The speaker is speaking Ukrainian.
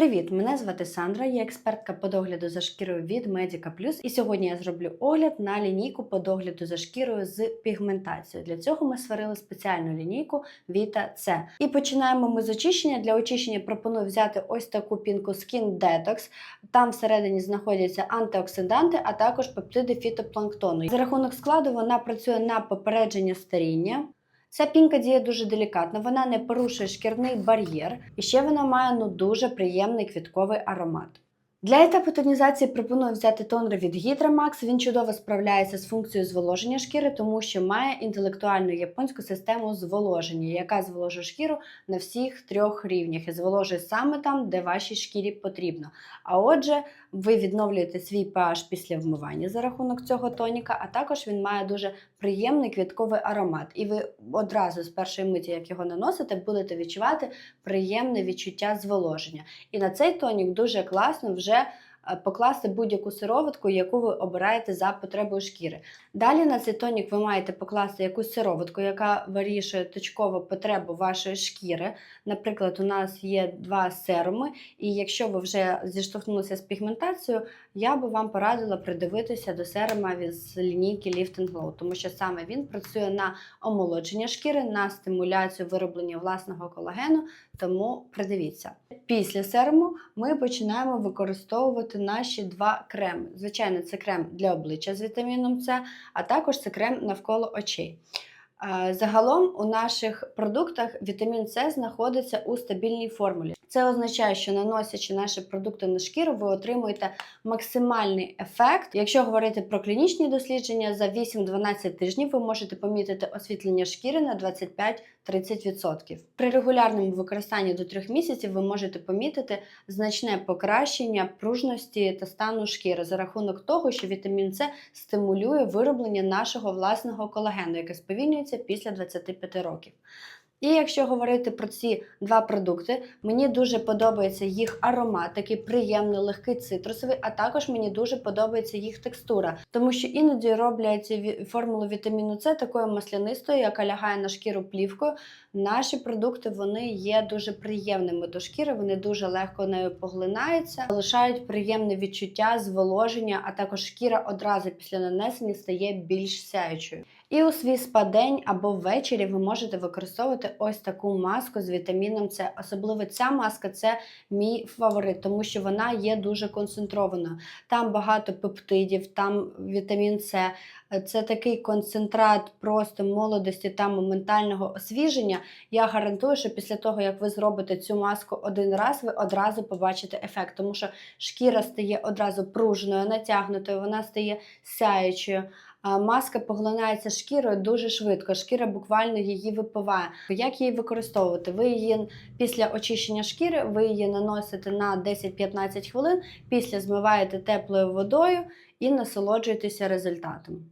Привіт! Мене звати Сандра, я експертка по догляду за шкірою від Medica Plus. І сьогодні я зроблю огляд на лінійку по догляду за шкірою з пігментацією. Для цього ми сварили спеціальну лінійку Vita C. І починаємо ми з очищення. Для очищення пропоную взяти ось таку пінку Skin Detox. Там всередині знаходяться антиоксиданти, а також пептиди фітопланктону. За рахунок складу вона працює на попередження старіння. Ця пінка діє дуже делікатно, вона не порушує шкірний бар'єр, і ще вона має ну дуже приємний квітковий аромат. Для етапу тонізації пропоную взяти тонер від Hydra Він чудово справляється з функцією зволоження шкіри, тому що має інтелектуальну японську систему зволоження, яка зволожує шкіру на всіх трьох рівнях і зволожує саме там, де вашій шкірі потрібно. А отже, ви відновлюєте свій pH після вмивання за рахунок цього тоніка, а також він має дуже приємний квітковий аромат. І ви одразу з першої миті, як його наносите, будете відчувати приємне відчуття зволоження. І на цей тонік дуже класно вже е, покласти будь-яку сироватку, яку ви обираєте за потребою шкіри. Далі на цей тонік ви маєте покласти якусь сироватку, яка вирішує точково потребу вашої шкіри. Наприклад, у нас є два серуми, і якщо ви вже зіштовхнулися з пігментацією, я би вам порадила придивитися до серума з лінійки Lift and Glow, тому що саме він працює на омолодження шкіри, на стимуляцію вироблення власного колагену, тому придивіться. Після серуму ми починаємо використовувати наші два креми. Звичайно, це крем для обличчя з вітаміном С, а також це крем навколо очей. Е, Загалом у наших продуктах вітамін С знаходиться у стабільній формулі. Це означає, що наносячи наші продукти на шкіру, ви отримуєте максимальний ефект. Якщо говорити про клінічні дослідження, за 8-12 тижнів ви можете помітити освітлення шкіри на 25-30%. При регулярному використанні до 3 місяців ви можете помітити значне покращення пружності та стану шкіри за рахунок того, що вітамін С стимулює вироблення нашого власного колагену, яке сповільнюється після 25 років. І якщо говорити про ці два продукти, мені дуже подобається їх аромат, такий приємний, легкий цитрусовий, а також мені дуже подобається їх текстура, тому що іноді роблять формулу вітаміну С такою маслянистою, яка лягає на шкіру плівкою. Наші продукти вони є дуже приємними до шкіри, вони дуже легко нею поглинаються, залишають приємне відчуття, зволоження, а також шкіра одразу після нанесення стає більш сяючою. І у свій спа-день або ввечері ви можете використовувати ось таку маску з вітаміном С. Особливо ця маска це мій фаворит, тому що вона є дуже концентрованою. Там багато пептидів, там вітамін С. Це такий концентрат просто молодості та моментального освіження. Я гарантую, що після того, як ви зробите цю маску один раз, ви одразу побачите ефект, тому що шкіра стає одразу пружною, натягнутою, вона стає сяючою. Маска поглинається шкірою дуже швидко. Шкіра буквально її випиває. Як її використовувати? Ви її після очищення шкіри, ви її наносите на 10-15 хвилин, після змиваєте теплою водою і насолоджуєтеся результатом.